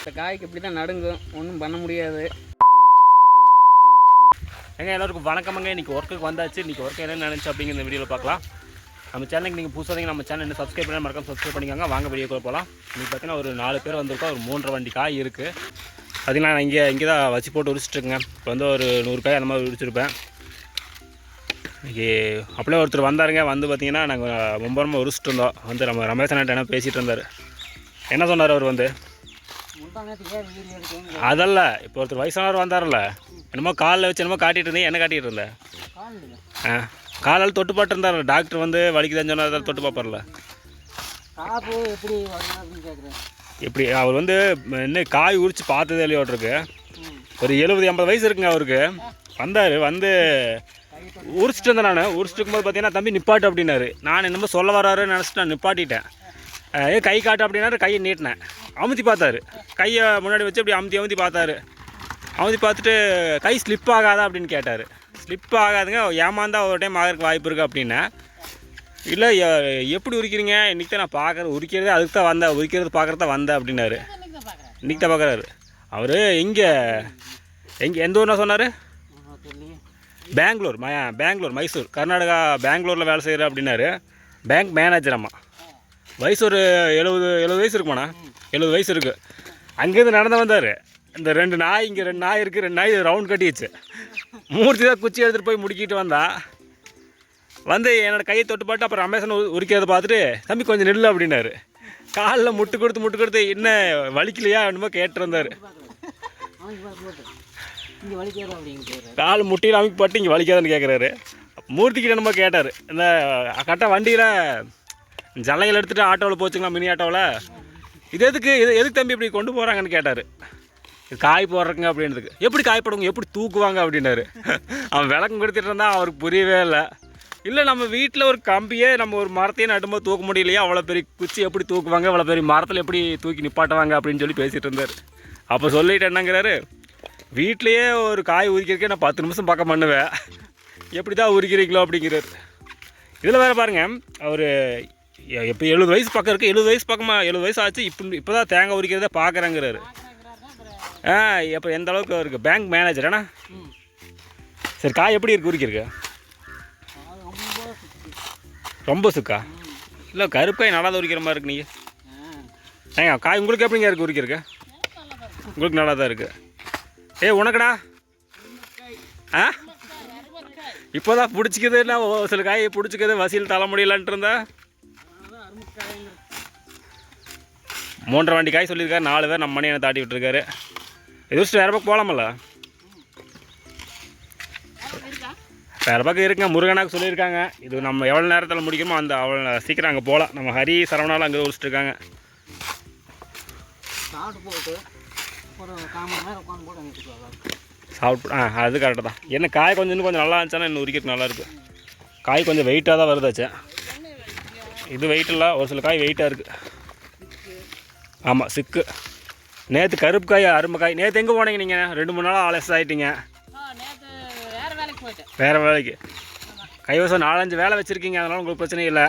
இந்த காய்க்கு இப்படி தான் நடுங்கும். ஒன்றும் பண்ண முடியாது. எங்க எல்லாருக்கும் வணக்கமங்க. இன்னைக்கு ஒர்க்குக்கு வந்தாச்சு. இன்றைக்கி ஒர்க்கு என்ன நினச்சி அப்படிங்கிற இந்த வீடியோவில் பார்க்கலாம். நம்ம சேனலுக்கு நீங்கள் புதுசாக நம்ம சேனல் என்ன சப்ஸ்கிரைப் பண்ணி மறக்காம சப்ஸ்கிரைப் பண்ணிக்கோங்க. வாங்க வீடியோக்குள்ள போகலாம் இன்றைக்கி பார்த்தீங்கன்னா ஒரு நாலு பேர் வந்திருக்கோம். ஒரு மூன்றரை வண்டி காய் இருக்குது பார்த்திங்கன்னா நான் இங்கே இங்கே தான் வச்சு போட்டு உரிச்சிட்ருக்கேங்க இப்போ வந்து ஒரு நூறு காய் அந்த மாதிரி உரிச்சிருப்பேன். இன்றைக்கி அப்படியே ஒருத்தர் வந்தாருங்க. வந்து பார்த்தீங்கன்னா நாங்கள் ரொம்ப ரொம்ப உரிச்சிட்டு இருந்தோம். வந்து நம்ம ரமேஷ் என்ன பேசிகிட்டு இருந்தார். என்ன சொன்னார் அவர் வந்து? அதல்ல இப்போ ஒருத்தர் வயசானவர் வந்தார்ல என்னமோ காலில் வச்சு என்னமோ காட்டிகிட்டு இருந்தேன் என்ன காட்டிகிட்டு இருந்தேன் ஆ காலால் தொட்டு பாட்டு இருந்தார் டாக்டர் வந்து வலிக்குதுன்னு சொன்னால் அதான் தொட்டு பார்ப்பார்ல எப்படி இப்படி அவர் வந்து இன்னும் காய் உரிச்சு பார்த்ததே இல்லையோட்ருக்கு ஒரு எழுபது எண்பது வயசு இருக்குங்க அவருக்கு. வந்தார் வந்து உரிச்சிட்டு இருந்தேன் நான். உரிச்சிட்டு இருக்கும்போது பார்த்தீங்கன்னா தம்பி நிப்பாட்டு அப்படின்னாரு. நான் என்னமோ சொல்ல வராருன்னு நினச்சிட்டு நான் நிப்பாட்டிட்டேன். கை காட்டு அப்படின்னா கையை நீட்டினேன். அமுத்தி பார்த்தாரு. கையை முன்னாடி வச்சு அப்படி அமுத்தி அமுத்தி பார்த்தாரு. அமுத்தி பார்த்துட்டு கை ஸ்லிப் ஆகாதா? அப்படின்னு கேட்டார். ஸ்லிப் ஆகாதுங்க. ஏமாந்தா ஒரு டைம் ஆகிறதுக்கு வாய்ப்பு இருக்குது அப்படின்னா இல்லை எப்படி உரிக்கிறீங்க? இன்றைக்கி தான் நான் பார்க்குறேன் உரிக்கிறதே அதுக்கு தான் வந்தேன். உரிக்கிறது பார்க்குறது தான் வந்தேன் அப்படின்னாரு. இன்றைக்கி தான் பார்க்குறாரு. அவர் இங்கே எங்கே எந்த ஊர்னா சொன்னார்? பெங்களூர் ம பெங்களூர் மைசூர். கர்நாடகா பெங்களூரில் வேலை செய்கிற அப்படின்னாரு. பேங்க் மேனேஜர் அம்மா. வயசு ஒரு எழுபது எழுபது வயசு இருக்குமாண்ணா? எழுபது வயசு இருக்குது அங்கேருந்து நடந்து வந்தார். இந்த ரெண்டு நாய் இங்கே ரெண்டு நாய் இருக்குது ரெண்டு நாய் ரவுண்ட் கட்டிடுச்சு. மூர்த்தி தான் குச்சி எடுத்துகிட்டு போய் முடிக்கிட்டு வந்தா. வந்து என்னோடய கையை தொட்டு பாட்டு அப்புறம் ரமேஷன் உரிக்கிறத பார்த்துட்டு தம்பி கொஞ்சம் நில்லு அப்படின்னாரு. காலில் முட்டு கொடுத்து முட்டு கொடுத்து என்ன வலிக்கலையா? என்னமோ கேட்டுருந்தார் கால் முட்டியில் அமைப்பு பட்டு இங்கே வலிக்காதுன்னு கேட்குறாரு மூர்த்திக்கிட்ட என்னமோ கேட்டார். இந்த கரெக்டாக வண்டியில் ஜல்லைகள் எடுத்துகிட்டு ஆட்டோவில் போச்சுங்களா மினி ஆட்டோவில் இது எதுக்கு? இது எதுக்கு தம்பி இப்படி கொண்டு போகிறாங்கன்னு கேட்டார். இது காய் போடுறதுங்க அப்படின்றதுக்கு. எப்படி காய் போடுங்க எப்படி தூக்குவாங்க அப்படின்னாரு. அவன் விளக்கம் கொடுத்துட்டு இருந்தா அவருக்கு புரியவே இல்லை. இல்லை நம்ம வீட்டில் ஒரு கம்பியே நம்ம ஒரு மரத்தையே நடும்போது தூக்க முடியலையா? அவ்வளோ பெரிய குச்சி எப்படி தூக்குவாங்க? அவ்வளோ பெரிய மரத்தில் எப்படி தூக்கி நிப்பாட்டுவாங்க அப்படின்னு சொல்லி பேசிகிட்டு இருந்தார். அப்போ சொல்லிட்டு என்னங்கிறாரு? வீட்லேயே ஒரு காய் உரிக்கிறதுக்கே நான் பத்து நிமிஷம் பக்கம் பண்ணுவேன்? எப்படி தான் உரிக்கிறீங்களோ அப்படிங்கிறாரு. இதில் வேறு பாருங்க அவர் இப்போ எழுபது வயசு பக்கம் இருக்குது எழுபது வயசு பக்கமாக எழுபது வயசு ஆச்சு. இப்போ இப்போ தான் தேங்காய் உரிக்கிறத பார்க்குறேங்கிறாரு ஆ இப்போ எந்த அளவுக்கு இருக்குது பேங்க் மேனேஜர் ஏன்னா சரி காய் எப்படி இருக்குது உரிக்கிறதுக்கு? ரொம்ப சுக்கா? இல்லை கருப்பாய் நல்லா தான் உரிக்கிற மாதிரி இருக்கு நீங்கள் ஏங்க காய் உங்களுக்கு எப்படிங்க இருக்குது உரிக்கிறதுக்கு? உங்களுக்கு நல்லா தான் இருக்குது ஏய் உனக்குடா? ஆ? இப்போ தான் பிடிச்சிக்குதுன்னா ஒரு சில காய் பிடிச்சிக்குது வசியில் தலை முடியலான்ட்டு இருந்தா? மூன்றரை வண்டி காய் சொல்லியிருக்காரு நாலு பேர் நம்ம மணி என்ன தாட்டி விட்டுருக்காரு. வச்சுட்டு வேறு பக்கம் போகலாமல்ல வேறு பக்கம் இருக்குங்க முருகனாக்கு சொல்லியிருக்காங்க. இது நம்ம எவ்வளோ நேரத்தில் முடிக்கணுமோ அந்த அவ்வளோ சீக்கிரம் அங்கே போகலாம் நம்ம ஹரி சரவணாலும் அங்கே வச்சுட்டு இருக்காங்க சாப்பிட்டு ஆ அது கரெக்டு தான். என்ன காய் கொஞ்சம் இன்னும் கொஞ்சம் நல்லா இருந்துச்சுன்னா இன்னும் உரிக்கிறது நல்லா இருக்கு. காய் கொஞ்சம் வெயிட்டாக தான் வருதாச்சு. இது வெயிட் இல்லை ஒரு சில காய் வெயிட்டாக இருக்குது ஆமாம் சிக்கு. நேற்று கருப்பு காய் அரும்பு காய். நேற்று எங்கே போனீங்க நீங்கள் ரெண்டு மூணு நாளாக ஆலஸ் ஆகிட்டீங்க வேறு வேலைக்கு போயிட்டேன். வேறு வேலைக்கு. கைவசம் நாலஞ்சு வேலை வச்சுருக்கீங்க அதனால் உங்களுக்கு பிரச்சனை இல்லை.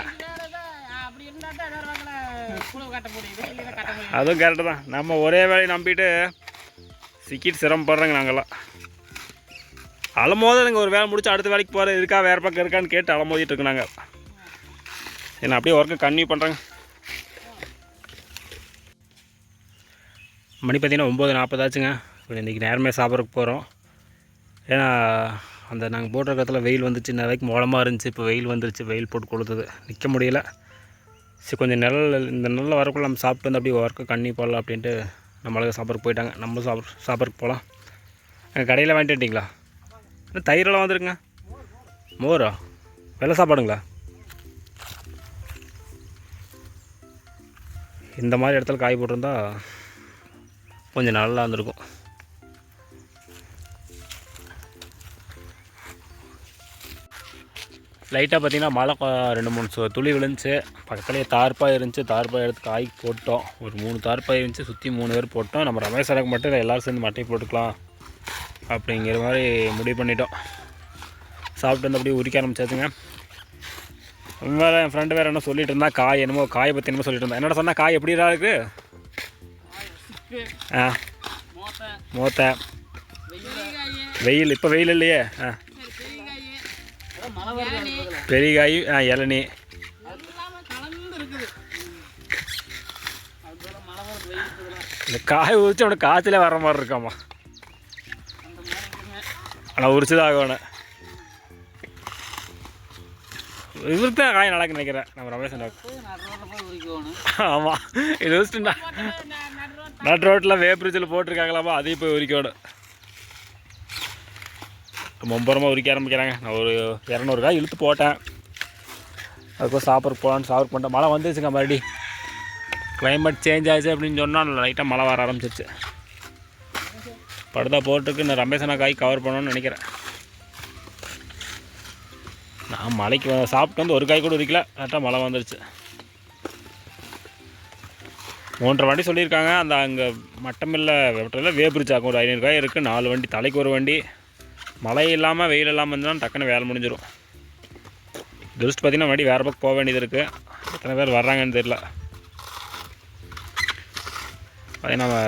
அதுவும் கரெக்டு தான். நம்ம ஒரே வேலையை நம்பிட்டு சிக்கிட்டு சிரமப்படுறோங்க நாங்கள்லாம் அலமோது நாங்கள் ஒரு வேலை முடிச்சு அடுத்த வேலைக்கு போகிற இருக்கா வேறு பக்கம் இருக்கான்னு கேட்டு அலமோதிட்டு இருக்கோம் நாங்கள் என்ன அப்படியே ஒர்க்கை கன்டினியூ பண்ணுறேங்க மணி பார்த்தீங்கன்னா ஒம்பது நாற்பதாச்சுங்க இன்றைக்கி நேரமே சாப்பிட்றக்கு போகிறோம். ஏன்னா அந்த நாங்கள் போட்டிருக்கிறதுல வெயில் வந்துச்சு இன்ன வரைக்கும் மோளமாக இருந்துச்சு இப்போ வெயில் வந்துருச்சு வெயில் போட்டு கொளுத்துது. நிற்க முடியல. சரி கொஞ்சம் நிழல் இந்த நிழல் வரக்குள்ள நம்ம சாப்பிட்டு வந்து அப்படியே ஒர்க்கை கண்ணி போடலாம் அப்படின்ட்டு நம்ம அழகாக சாப்பிட்றதுக்கு போயிட்டாங்க. நம்ம சாப்பிட் சாப்பிட்றக்கு போகலாம். எங்கள் கடையில் வாங்கிட்டு வந்துட்டீங்களா இன்னும் தயிரெல்லாம் வந்துருங்க மோரா? வெள்ளை சாப்பாடுங்களா? இந்த மாதிரி இடத்துல காய் போட்டிருந்தா கொஞ்சம் நல்லா இருந்திருக்கும் லைட்டாக பார்த்தீங்கன்னா மழை ரெண்டு மூணு துளி விழுந்துச்சு. பக்கத்துலேயே தார்ப்பாக இருந்துச்சு. தார்ப்பாக எடுத்து காய் போட்டோம். ஒரு மூணு தார்ப்பாக இருந்துச்சு. சுற்றி மூணு பேர் போட்டோம். நம்ம ரமேஷ் ரமேஷருக்கு மட்டும் எல்லோரும் சேர்ந்து மட்டை போட்டுக்கலாம் அப்படிங்கிற மாதிரி முடிவு பண்ணிட்டோம். சாப்பிட்டு வந்து அப்படியே உரிக்க ஆரம்பிச்சாச்சுங்க. வேறு என் ஃப்ரெண்டு வேறு என்ன சொல்லிட்டு இருந்தா காய் என்னமோ காயை பற்றி என்னமோ சொல்லிட்டு இருந்தா. என்னோட சொன்னால் காய் எப்படிடா இருக்குது ஆ. மோட்டை. வெயில் இப்போ வெயில் இல்லையே? ஆ. பெரிய காய் ஆ இளநீ. இந்த காய் உரிச்சு அவனுக்கு காய்ச்சலே வர மாதிரி இருக்காம்மா. ஆனால் உரிச்சு தான் ஆகணும் இவருக்கு தான் காய் நடக்குன்னு நினைக்கிறேன். நம்ம உரிக்கணும் ஆமாம் இது வச்சுட்டு நட் ரோட்டில் வேப்ரிட்ஜில் போட்டிருக்காங்களாமா? அதையும் போய் உரிக்கணும் மும்பரமாக உரிக்க ஆரம்பிக்கிறாங்க. நான் ஒரு இரநூறு காய் இழுத்து போட்டேன். அதுக்கப்புறம் சாப்பிட போகலான்னு சாப்பிட பண்ணிட்டேன் மழை வந்துச்சுங்க மறுபடி. கிளைமேட் சேஞ்ச் ஆச்சு அப்படின்னு சொன்னால் லைட்டாக மழை வர ஆரம்பிச்சிருச்சு. படுதா போட்டுருக்கு நான் ரமேஷனா காய் கவர் பண்ணணும்னு நினைக்கிறேன். நான் மலைக்கு சாப்பிட்டு வந்து ஒரு காய் கூட உரிக்கல. கரெக்டாக மழை வந்துருச்சு. மூன்றரை வண்டி சொல்லியிருக்காங்க. அந்த அங்கே மட்டமில்ல வெட்டரில் வேப்பிரிச்சு ஒரு ஐநூறு காய் இருக்குது நாலு வண்டி தலைக்கு ஒரு வண்டி. மழை இல்லாமல் வெயில் இல்லாமல் இருந்தால் டக்குன்னு வேலை முடிஞ்சிடும் துரிஸ்ட் பார்த்தீங்கன்னா வண்டி வேறு பக்கம் போக வேண்டியது இருக்குது எத்தனை பேர் வர்றாங்கன்னு தெரியல.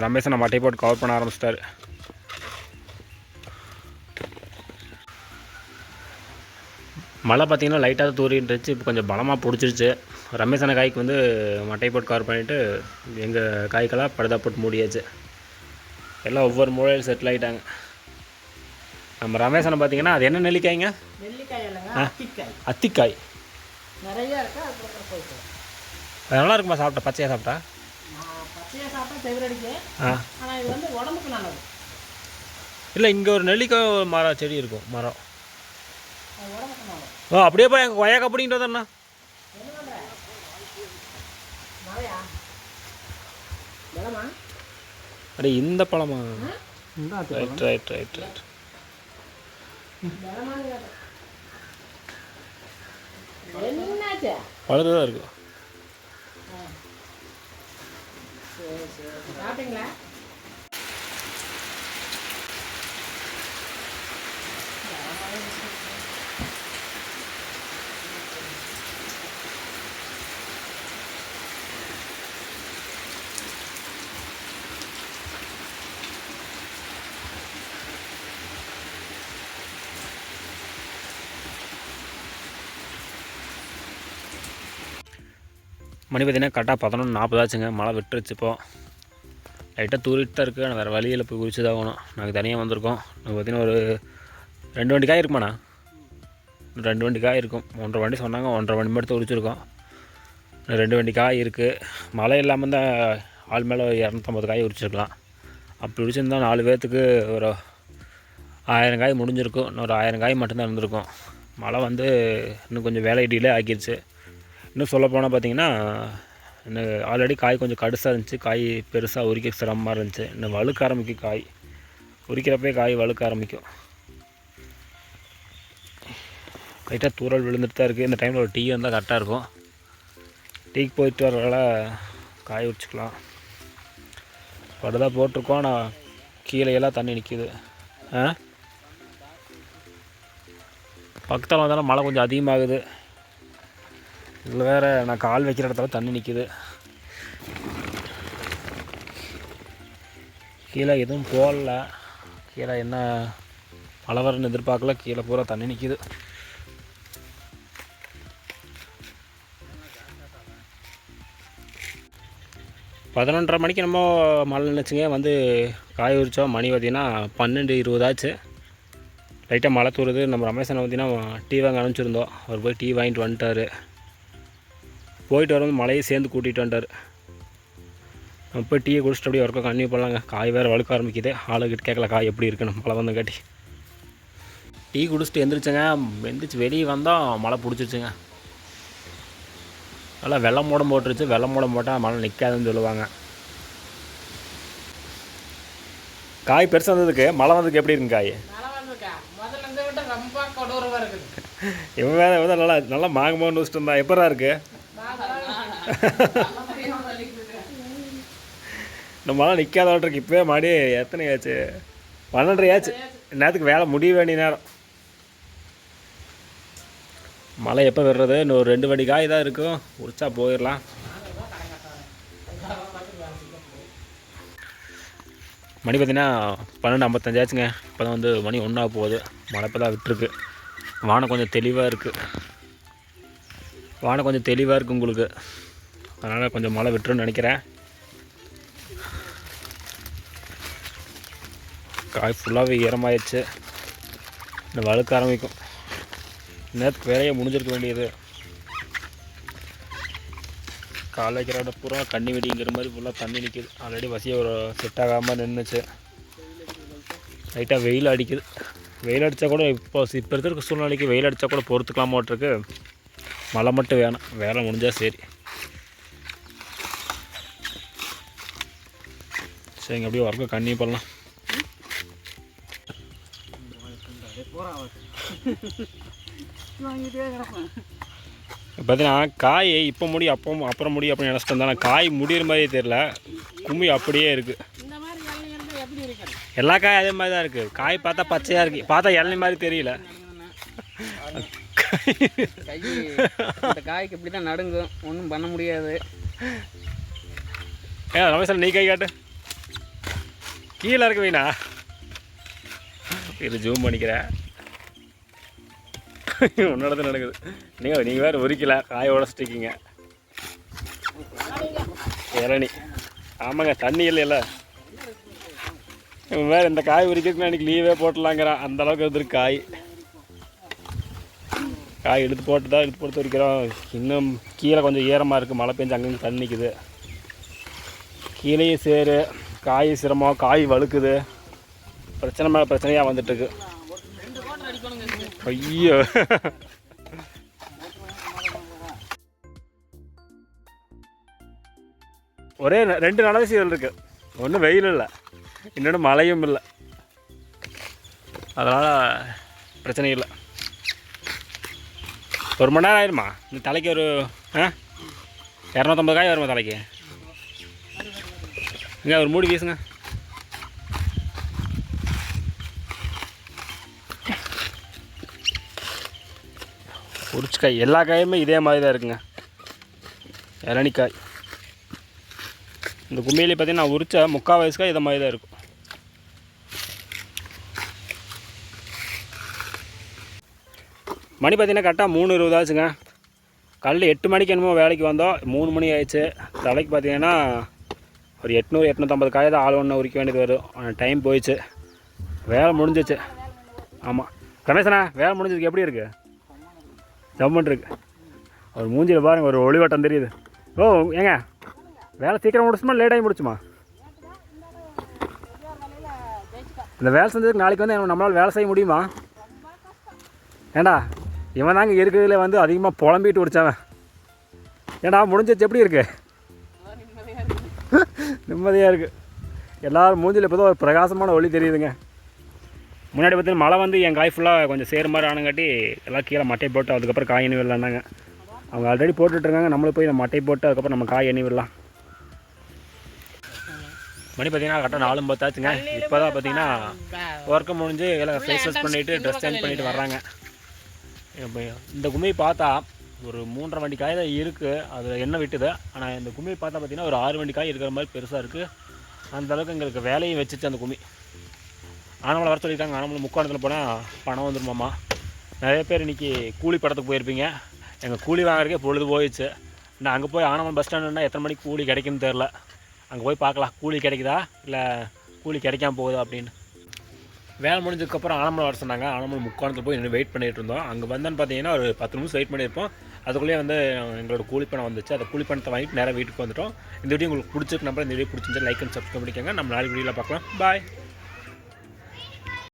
ரமேஷ் நம்ம அட்டை போட்டு கவர் பண்ண ஆரம்பிச்சிட்டாரு. மழை பார்த்தீங்கன்னா லைட்டாக தூரிட்டு இருந்துச்சு. இப்போ கொஞ்சம் பலமாக பிடிச்சிருச்சு. ரமேஷன காய்க்கு வந்து மட்டை போட்டு கவர் பண்ணிவிட்டு எங்கள் காய்க்கெல்லாம் படுதா போட்டு மூடியாச்சு. எல்லாம் ஒவ்வொரு மூலையில் செட்டில் ஆகிட்டாங்க நம்ம ரமேஷனை பார்த்தீங்கன்னா அது என்ன நெல்லிக்காய்ங்க? அத்திக்காய். அது நல்லா இருக்குமா சாப்பிட்டா? பச்சையாக சாப்பிட்டா? இல்லை இங்கே ஒரு நெல்லிக்காய் மரம் செடி இருக்கும் மரம். ஆ அப்படியே போய் எங்கள் கொய்யாக்கா பிடிங்கிட்டு வந்தேண்ணா அடே இந்த பழமா? ரைட் ரைட் ரைட் ரைட் பலமானு கேட்டேன் பழுது தான் இருக்கும் சாப்பிட்டீங்களா? மணி பார்த்தீங்கன்னா கரெக்டாக பதினொன்று நாற்பதாச்சுங்க மழை விட்டுருச்சு இப்போது லைட்டாக தூரிட்டு தான் இருக்குது ஆனால் வேறு வழியில் போய் குறிச்சு தான் ஆகணும் நாங்கள் தனியாக வந்திருக்கோம். நாங்கள் பார்த்தீங்கன்னா ஒரு ரெண்டு வண்டி காய் இருக்குமாண்ணா? ரெண்டு வண்டி காய் இருக்கும். ஒன்றரை வண்டி சொன்னாங்க. ஒன்றரை வண்டி மட்டும் உரிச்சிருக்கோம். ரெண்டு வண்டி காய் இருக்குது மழை இல்லாமல் தான் ஆள் மேலே இரநூத்தம்பது காய் உரிச்சிருக்கலாம். அப்படி உரிச்சிருந்தா நாலு பேர்த்துக்கு ஒரு ஆயிரம் காய் முடிஞ்சிருக்கும். இன்னொரு ஆயிரம் காய் மட்டும்தான் இருந்திருக்கும். மழை வந்து இன்னும் கொஞ்சம் வேலை டீலே ஆக்கிடுச்சு இன்னும் சொல்லப்போனால் பார்த்தீங்கன்னா இன்னும் ஆல்ரெடி காய் கொஞ்சம் கடுசாக இருந்துச்சு. காய் பெருசாக உரிக்க சிரமமாக இருந்துச்சு. இன்னும் வழுக்க ஆரம்பிக்கும் காய். உரிக்கிறப்பே காய் வழுக்க ஆரம்பிக்கும். லைட்டாக தூரல் விழுந்துட்டு தான் இருக்குது இந்த டைமில் ஒரு டீ வந்தால் கரெக்டாக இருக்கும். டீக்கு போயிட்டு வரனால காய் உரிச்சிக்கலாம். படுதா போட்டிருக்கோம். ஆனால் கீழேயெல்லாம் தண்ணி நிற்கிது ஆ? பக்கத்தில் வந்தாலும் மழை கொஞ்சம் அதிகமாகுது. இதில் வேறு நான் கால் வைக்கிற இடத்துல தண்ணி நிற்கிது கீழே எதுவும் போடல கீழே என்ன மழை எதிர்பார்க்கல. கீழே பூரா தண்ணி நிற்கிது பதினொன்றரை மணிக்கு நம்ம மழை நினச்சிங்க. வந்து காய உரிச்சோம். மணி பார்த்திங்கன்னா பன்னெண்டு இருபதாச்சு. லைட்டாக மழை தூருது. நம்ம ரமேஷனை பார்த்தீங்கன்னா டீ வாங்க அனுப்பிச்சிருந்தோம். அவர் போய் டீ வாங்கிட்டு வந்துட்டார். போயிட்டு வரும்போது மழையை சேர்ந்து கூட்டிகிட்டு நம்ம போய் டீயை குடிச்சிட்டு அப்படியே ஒர்க்கை கண்டினியூ பண்ணலாங்க காய் வேறு வழுக்க ஆரம்பிக்குது. ஆளுகிட்ட கேட்கல காய் எப்படி இருக்குன்னு மழை வந்து காட்டி. டீ குடிச்சிட்டு எந்திரிச்சேங்க. எந்திரிச்சு வெளியே வந்தால் மழை பிடிச்சிருச்சுங்க. நல்லா வெள்ளம் மூடம் போட்டுருச்சு. வெள்ளம் மூடம் போட்டால் மழை நிற்காதுன்னு சொல்லுவாங்க. காய் பெருசாக வந்ததுக்கு மழை வந்ததுக்கு எப்படி இருக்குங்க காய்? இருக்குது. இவன் வேறு நல்லா நல்லா மாங்கமோன்னு வச்சுட்டு இருந்தா எப்படா இருக்கு? இந்த மழை நிற்காத இருக்கு. இப்போவே மாடி எத்தனை ஆச்சு? பன்னெண்டரையாச்சு நேரத்துக்கு வேலை முடிய வேண்டிய நேரம். மழை எப்போ வர்றது இன்னும் ஒரு ரெண்டு வடி காய் தான் இருக்கும். உரிச்சா போயிடலாம் மணி பார்த்தீங்கன்னா பன்னெண்டு ஐம்பத்தஞ்சாச்சுங்க இப்போ தான் வந்து மணி ஒன்றா போகுது. மழை இப்போ தான் விட்டுருக்கு. வானம் கொஞ்சம் தெளிவாக இருக்குது வானம் கொஞ்சம் தெளிவாக இருக்குது உங்களுக்கு. அதனால் கொஞ்சம் மழை விட்டுருன்னு நினைக்கிறேன். காய் ஃபுல்லாகவே ஈரமாயிடுச்சு. இந்த வழுக்க ஆரம்பிக்கும். நேரத்துக்கு வேலையை முடிஞ்சிருக்க வேண்டியது. கால் வைக்கிற பூரா கண்ணி வெடிங்கிற மாதிரி ஃபுல்லாக தண்ணி நிற்கிது ஆல்ரெடி வசியை ஒரு செட் ஆகாமல் நின்றுச்சு லைட்டாக வெயில் அடிக்குது. வெயில் அடித்தா கூட இப்போ இப்போ இருக்கிற சூழ்நிலைக்கு வெயில் அடித்தா கூட பொறுத்துக்கலாமாட்டிருக்கு. மழை மட்டும் வேணும். வேலை முடிஞ்சால் சரி. சரிங்க அப்படியே ஒர்க்கு கண்ணி பண்ணலாம் பார்த்தீங்கன்னா காய் இப்போ முடி அப்போ அப்புறம் முடி அப்படின்னு நினச்சிட்டு இருந்தாலும் காய் முடிகிற மாதிரியே தெரில கும்மி அப்படியே இருக்குது எல்லா காயும் அதே மாதிரி தான் இருக்குது காய் பார்த்தா பச்சையாக இருக்குது பார்த்தா இளநீ மாதிரி தெரியல. இந்த காய்க்கு இப்படி தான் நடுங்கும். ஒன்றும் பண்ண முடியாது. ஏன் ரமேஷ் நீ கை காட்டு. கீழே இருக்கு வீணா. இது ஜூம் பண்ணிக்கிறேன் உன்னோட நடக்குது. நீங்கள் நீங்கள் வேறு உரிக்கல. காய உடச்சிட்டிருக்கீங்க இளநி. ஆமாங்க தண்ணி இல்லைல்ல இவன் வேறு இந்த காய் உரிக்கிறதுக்கு அன்றைக்கி லீவே போட்டலாங்கிறான் அந்தளவுக்கு அளவுக்கு காய். காய் எடுத்து போட்டு தான் எடுத்து போட்டு உரிக்கிறோம். இன்னும் கீழே கொஞ்சம் ஈரமாக இருக்குது மழை பெஞ்சு அங்கங்கே தண்ணி நிற்குது கீழேயும் சேரு. காய் சிரமம் காய் வழுக்குது. பிரச்சனை மேலே பிரச்சனையாக வந்துட்டுருக்கு. ஐயோ. ஒரே ரெண்டு நல்ல விஷயங்கள் இருக்குது ஒன்றும் வெயில் இல்லை. இன்னொன்று மழையும் இல்லை. அதனால் பிரச்சனை இல்லை. ஒரு மணி நேரம் ஆயிடுமா இந்த தலைக்கு ஒரு ஆ? இரநூத்தம்பது காய் வருமா தலைக்கு? இங்கே ஒரு மூடி வீசுங்க. உரிச்சிக்காய் எல்லா காயுமே இதே மாதிரி தான் இருக்குங்க. இளநிக்காய். இந்த கும்மியிலே பார்த்தீங்கன்னா நான் உரிச்ச முக்கால் வயசுக்காய் இதை மாதிரி தான் இருக்கும். மணி பார்த்தீங்கன்னா கரெக்டாக மூணு இருபது ஆச்சுங்க. காலையில் எட்டு மணிக்கு என்னமோ வேலைக்கு வந்தோம். மூணு மணி ஆயிடுச்சு. தலைக்கு பார்த்தீங்கன்னா ஒரு எட்நூறு எட்நூற்றம்பது காய் தான் ஆள் ஒன்று உரிக்க வேண்டியது வரும் டைம் போயிடுச்சு. வேலை முடிஞ்சிச்சு. ஆமாம் கணேசனா வேலை முடிஞ்சதுக்கு எப்படி இருக்குது ஜம்மன் இருக்கு. ஒரு மூஞ்சியில் பாருங்க ஒரு ஒளிவட்டம் தெரியுது. ஓ ஏங்க வேலை சீக்கிரம் முடிச்சுமா லேட் ஆகி முடிச்சுமா? இந்த வேலை செஞ்சதுக்கு நாளைக்கு வந்து நம்மளால் வேலை செய்ய முடியுமா? ஏண்டா இவன் தாங்க இருக்கிறதுல வந்து அதிகமாக புலம்பிட்டு முடிச்சவன் ஏண்டா முடிஞ்சிச்சு எப்படி இருக்குது நிம்மதியாக இருக்குது எல்லோரும் மூஞ்சில் இப்போ ஒரு பிரகாசமான ஒளி தெரியுதுங்க. முன்னாடி பார்த்தீங்கன்னா மழை வந்து என் காய் ஃபுல்லாக கொஞ்சம் சேர் மாதிரி ஆனங்காட்டி எல்லாம் கீழே மட்டை போட்டு அதுக்கப்புறம் காய் எண்ணி விடலான்னாங்க அவங்க ஆல்ரெடி போட்டுட்ருக்காங்க நம்மளும் போய் நம்ம மட்டை போட்டு அதுக்கப்புறம் நம்ம காய் எண்ணி விடலாம் மணி பார்த்தீங்கன்னா கரெக்டாக நாலும் பத்தாச்சுங்க இப்போ தான் பார்த்தீங்கன்னா ஒர்க்கு முடிஞ்சு எல்லாம் ஃபேஸ் வாஷ் பண்ணிவிட்டு ட்ரெஸ் சேஞ்ச் பண்ணிட்டு வர்றாங்க. இந்த கும்மி பார்த்தா ஒரு மூன்றரை வண்டி காய் தான் இருக்குது அதில் எண்ணெய் விட்டுது. ஆனால் இந்த கும்மியை பார்த்தா பார்த்தீங்கன்னா ஒரு ஆறு வண்டி காய் இருக்கிற மாதிரி பெருசாக இருக்குது அந்த அளவுக்கு எங்களுக்கு வேலையும் வச்சுச்சு அந்த கும்மி. ஆனமலை வர சொல்லியிருக்காங்க. ஆனமலை முக்கோணத்தில் போனால் பணம் வந்துருமாம்மா. நிறைய பேர் இன்றைக்கி கூலி படத்துக்கு போயிருப்பீங்க. எங்கள் கூலி வாங்குறதுக்கே பொழுது போயிடுச்சு. நான் அங்கே போய் ஆனமலை பஸ் ஸ்டாண்டுன்னா எத்தனை மணிக்கு கூலி கிடைக்குன்னு தெரில அங்கே போய் பார்க்கலாம். கூலி கிடைக்குதா? இல்லை கூலி கிடைக்காம போகுதா அப்படின்னு. வேலை முடிஞ்சதுக்கப்புறம் ஆனமலை வர சொன்னாங்க. ஆனமலை முக்கோணத்தில் போய் நின்று வெயிட் பண்ணிகிட்டு இருந்தோம். அங்கே வந்தேன்னு பார்த்தீங்கன்னா ஒரு பத்து நிமிஷம் வெயிட் பண்ணியிருப்போம். அதுக்குள்ளேயே வந்து எங்களோட கூலிப்பணம் வந்துச்சு. அந்த கூலிப்பணத்தை வாங்கிட்டு நேராக வீட்டுக்கு வந்துட்டோம். இந்த வீடியோ உங்களுக்கு பிடிச்சிருக்கு நம்பர் இந்த வீடியோ பிடிச்சிருந்து லைக் அண்ட் சப்ஸ்கிரைப் பண்ணிக்கோங்க. நம்ம நாளைக்கு வீடியோவில் பார்க்கலாம். பாய்